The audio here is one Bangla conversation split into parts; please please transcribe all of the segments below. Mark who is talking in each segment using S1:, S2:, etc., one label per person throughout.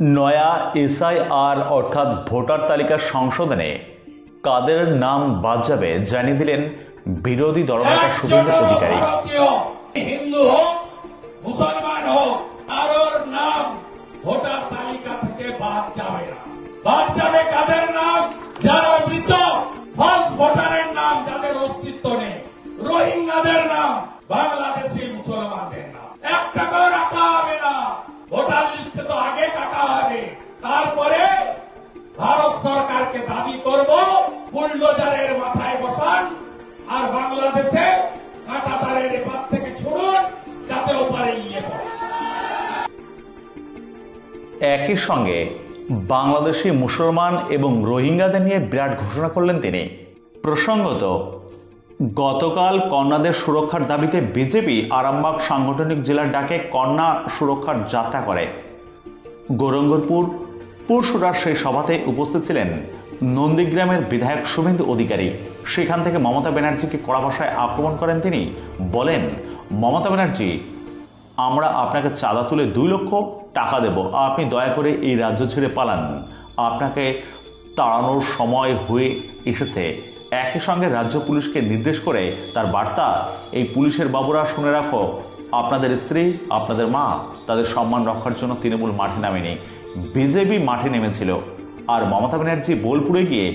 S1: নয়া এসআইআর অর্থাৎ ভোটার তালিকা সংশোধনে কাদের নাম বাদ যাবে জানিয়ে দিলেন বিরোধী দলনেতা শুভেন্দু অধিকারী।
S2: হিন্দু হোক মুসলমান হোক কারোর নাম ভোটার তালিকা থেকে বাদ যাবে না। বাদ যাবে কাদের বুলডোজারের মাথায় বসান আর বাংলাদেশে কাঁটা তারের থেকে ছুড়ুন, যাতে ওপারে গিয়ে পড়ে।
S1: একই সঙ্গে বাংলাদেশি মুসলমান এবং রোহিঙ্গাদের নিয়ে বিরাট ঘোষণা করলেন তিনি। প্রসঙ্গত, গতকাল কন্যাদের সুরক্ষার দাবিতে বিজেপি আরামবাগ সাংগঠনিক জেলার ডাকে কন্যা সুরক্ষার যাত্রা করে। গৌরঙ্গরপুর পরশুরার সেই সভাতে উপস্থিত ছিলেন নন্দীগ্রামের বিধায়ক শুভেন্দু অধিকারী। সেখান থেকে মমতা ব্যানার্জিকে কড়া ভাষায় আক্রমণ করেন তিনি। বলেন, মমতা ব্যানার্জি, আমরা আপনাকে চাঁদা তুলে দুই লক্ষ টাকা দেব। আপনি দয়া করে এই রাজ্য ছেড়ে পালান। আপনাকে তাড়ানোর সময় হয়ে এসেছে। একই সঙ্গে রাজ্য পুলিশকে নির্দেশ করে তার বার্তা, এই পুলিশের বাবুরা শুনে রাখো। আপনাদের স্ত্রী, আপনাদের মা, তাদের সম্মান রক্ষার জন্য তৃণমূল মাঠে নামেনি। বিজেপি মাঠে নেমেছিল। আর মমতা ব্যানার্জি বোলপুরে গিয়ে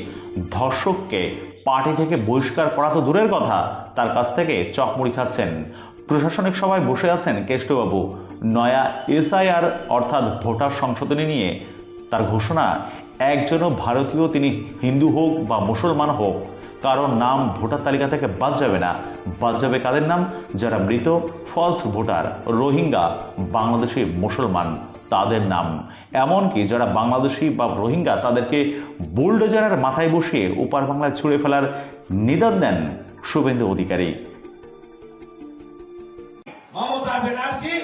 S1: ধর্ষককে পার্টি থেকে বহিষ্কার করা তো দূরের কথা, তার কাছ থেকে চকমুড়ি খাচ্ছেন। প্রশাসনিক সভায় বসে আছেন কেষ্টবাবু। নয়া এসআইআর অর্থাৎ ভোটার সংশোধনী নিয়ে তার ঘোষণা, একজনও ভারতীয় তিনি হিন্দু হোক বা মুসলমান হোক, কারোর নাম ভোটার তালিকা থেকে বাদ যাবে না। বাদ যাবে কাদের নাম? যারা মৃত ফলস ভোটার, রোহিঙ্গা, বাংলাদেশি মুসলমান। তাদের নাম। এমনকি যারা বাংলাদেশি বা রোহিঙ্গা, তাদেরকে বুলডোজারের মাথায় বসিয়ে উপার বাংলায় ছুড়ে ফেলার নিদান দেন শুভেন্দু অধিকারী।
S2: মমতা ব্যানার্জি,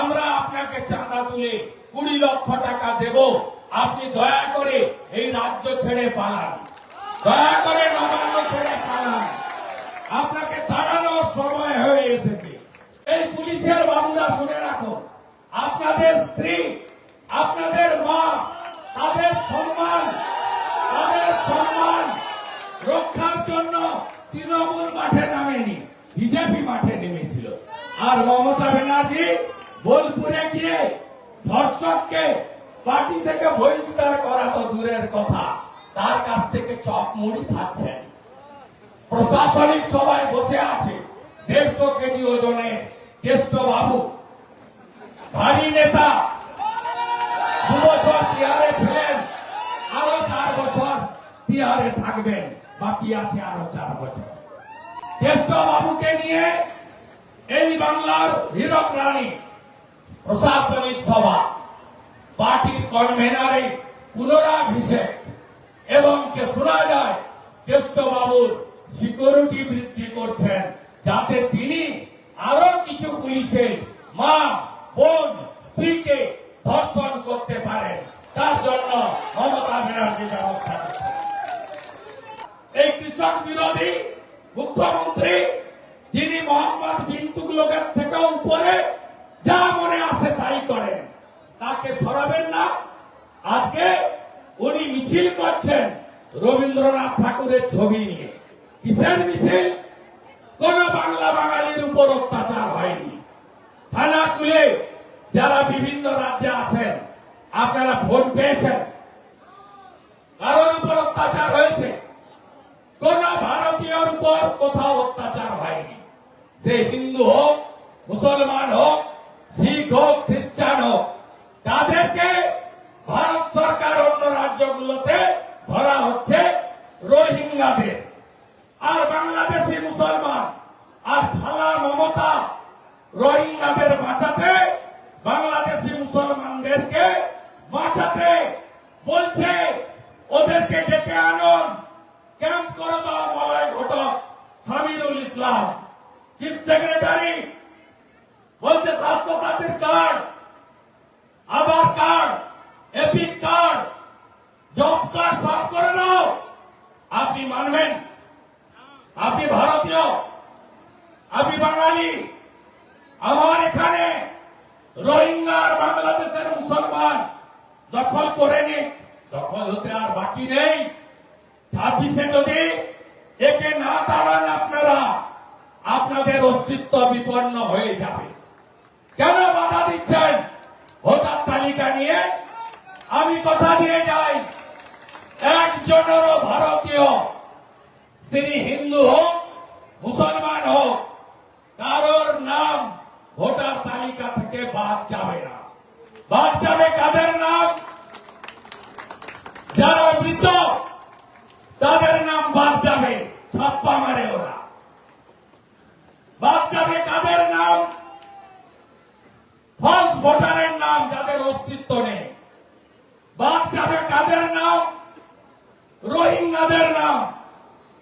S2: আমরা আপনাকে চাঁদা তুলে কুড়ি লক্ষ টাকা দেব। আপনি দয়া করে এই রাজ্য ছেড়ে পালান। দয়া করে নবান্ন ছেড়ে পালান। আপনাকে তাড়ানোর সময় হয়ে এসেছে। এই পুলিশের বাবুরা শুনে আপনাদের স্ত্রী, আপনাদের মা, তাদের সম্মান তাদের সম্মান রক্ষার জন্য তৃণমূল মাঠে নামেনি, বিজেপি মাঠে নেমেছিল। আর মমতা ব্যানার্জি বোলপুরে গিয়ে ধর্ষককে পার্টি থেকে বহিষ্কার করা তো দূরের কথা, তার কাছ থেকে চপ মুড়ি খাচ্ছেন। প্রশাসনিক সবাই বসে আছে দেড়শো কেজি ওজনের কেষ্ট বাবু। ভারী নেতা। দু বছর তিহারে ছিলেন, আরও চার বছর তিহারে থাকবেন। বাকি আছে আরও চার বছর। কেষ্ট বাবুকে নিয়ে এই বাংলার হীরক রানী প্রশাসনিক সভা, পার্টির কনভেনারে পুনরাভিষেক এবং কে শোনা যায় কেষ্ট বাবুর সিকিউরিটি বৃদ্ধি করছেন, যাতে তিনি আরও কিছু পুলিশের মা বোন স্ত্রীকে ধর্ষণ করতে পারেন তার জন্য মমতা ব্যানার্জি ব্যবস্থা এই কৃষক বিরোধী মুখ্যমন্ত্রী যিনি মোহাম্মদ বিন তুগলকের থেকেও উপরে, যা মনে আসে তাই করেন। তাকে সরাবেন না। আজকে উনি মিছিল করছেন রবীন্দ্রনাথ ঠাকুরের ছবি নিয়ে। কিসের মিছিল? কোন বাংলা বাঙালির উপর অত্যাচার হয়নি। থানা তুলে যারা বিভিন্ন রাজ্যে আছেন, আপনারা ফোন পেয়েছেন। কারোর উপর অত্যাচার হয়েছে। কোন ভারতীয়র উপর কোথাও অত্যাচার হয়নি। যে হিন্দু হোক, মুসলমান হোক, শিখ হোক, খ্রিস্টান হোক, তাদেরকে ভারত সরকার অন্য রাজ্যগুলোতে ধরা হচ্ছে রোহিঙ্গাদের। আর বাংলাদেশি মুসলমান, আর খালা মমতা রোহিঙ্গাদের বাঁচাতে, বাংলাদেশি মুসলমানদেরকে বাঁচাতে বলছে, ওদেরকে ডেকে আনুন। ক্যাম্প করে দাও মলয় ঘটক সামিরুল ইসলাম। চিফ সেক্রেটারি বলছে স্বাস্থ্য সাথীর card, Aadhaar card, EPIC card, job card সব করে দাও। আপনি মানবেন? আপনি ভারতীয়? আপনি বাঙালি? আমার এখানে রোহিঙ্গা আর বাংলাদেশের মুসলমান দখল করে নিক। দখল হতে আর বাকি নেই। ছাব্বিশে যদি একে না দাঁড়ান আপনারা, আপনাদের অস্তিত্ব বিপন্ন হয়ে যাবে। কেন বাধা দিচ্ছেন? ভোটার তালিকা নিয়ে আমি কথা দিয়ে যাই। একজনেরও ভারতীয়, তিনি হিন্দু হোক, মুসলমান হোক ভোটার তালিকা থেকে বাদ যাবে না। বাদ যাবে কাদের নাম? যারা মৃত তাদের নাম বাদ যাবে, ছাপ্পা মারে ওরা। বাদ যাবে কাদের নাম? ফলস ভোটারের নাম যাদের অস্তিত্ব নেই। বাদ যাবে কাদের নাম? রোহিঙ্গাদের নাম।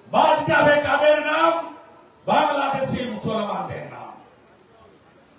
S2: বাদ যাবে কাদের নাম? বাংলাদেশি মুসলমানদের।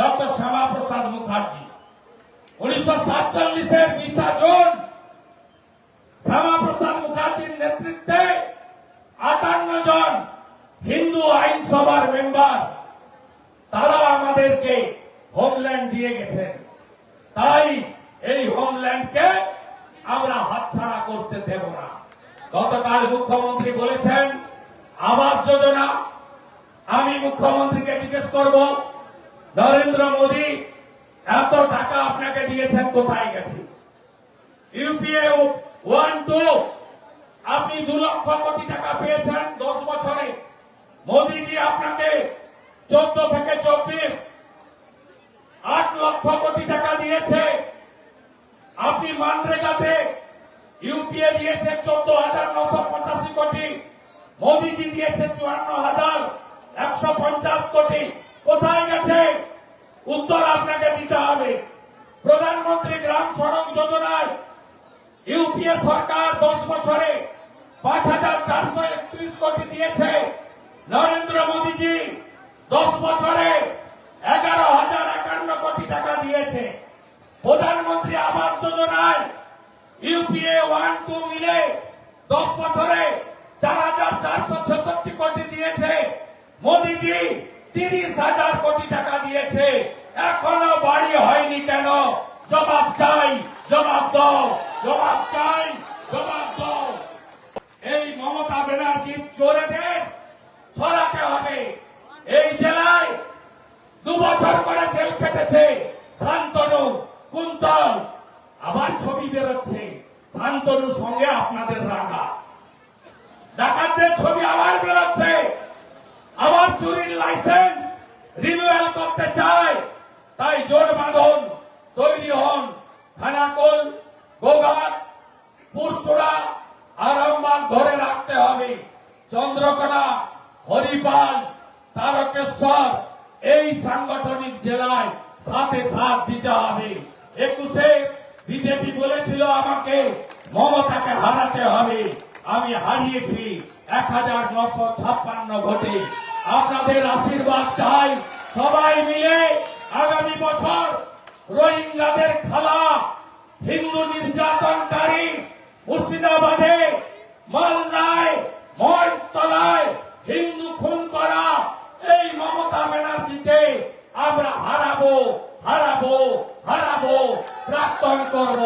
S2: ডক্টর শ্যামা প্রসাদ মুখার্জি। উনিশশো সাতচল্লিশের বিশা জুন। শ্যামা প্রসাদ মুখার্জির নেতৃত্বে আটান্ন জন হিন্দু আইনসভার মেম্বার, তারা আমাদেরকে হোমল্যান্ড দিয়ে গেছেন। তাই এই হোমল্যান্ডকে আমরা হাতছাড়া করতে দেব না। গতকাল মুখ্যমন্ত্রী বলেছেন, আবাস যোজনা, আমি মুখ্যমন্ত্রীকে জিজ্ঞেস করব নরেন্দ্র মোদী, এত টাকা আপনাকে দিয়েছেন, কোথায় গেছে? ইউপিএ ওয়ান টু, আপনি দু লক্ষ কোটি টাকা পেয়েছেন দশ বছরে। মোদীজি আপনাকে চোদ্দ থেকে চব্বিশ, আট লক্ষ কোটি টাকা দিয়েছে। আপনি মানরেগাতে ইউপিএ দিয়েছে চোদ্দ হাজার নশো পঁচাশি কোটি, মোদীজি দিয়েছে চুয়ান্ন হাজার একশো পঞ্চাশ কোটি। কোথায় গেছে? উত্তর আপনাকে দিতে হবে। প্রধানমন্ত্রী গ্রাম সড়ক যোজনায় ইউপিএ সরকার দশ বছরে পাঁচ হাজার চারশো একত্রিশ কোটি দিয়েছে। নরেন্দ্র মোদীজি দশ বছরে এগারো হাজার একান্ন কোটি টাকা দিয়েছে। প্রধানমন্ত্রী আবাস যোজনায় ইউপিএ ওয়ান, টু মিলে দশ বছরে তিরিশ হাজার কোটি টাকা দিয়েছে এখনও বাড়ি হয়নি কেন জবাব চাই জবাব দাও জবাব চাই জবাব দাও এই মমতা ব্যানার্জির চোরেদের ছড়াতে হবে এই জেলায় দু বছর করে জেল কেটেছে শান্তনু কুন্তল আবার ছবি বেরোচ্ছে শান্তনুর সঙ্গে আপনাদের রাখা ডাকাতদের ছবি আবার বেরোচ্ছে আবার চুরির লাইসেন্স রিনিউয়াল করতে চায়, তাই জোট বাঁধন তৈরি হন খানাকুল গোঘাট পুরসুরা, আরামবাগ ধরে রাখতে হবে। চন্দ্রকোনা, হরিপাল, তারকেশ্বর, এই সাংগঠনিক জেলায় সাথে সাথ দিতে হবে। একুশে বিজেপি বলেছিল আমাকে মমতাকে হারাতে হবে। আমি হারিয়েছি এক হাজার নশো ছাপ্পান্ন ভোটে। আপনাদের আশীর্বাদ চাই। সবাই মিলে আগামী বছর রোহিঙ্গাদের খালা, হিন্দু নির্যাতনকারী মুর্শিদাবাদে, মালদায়, মহেশতলায় হিন্দু খুন করা, এই মমতা ব্যানার্জিকে আমরা হারাবো হারাবো হারাবো, প্রাক্তন করব।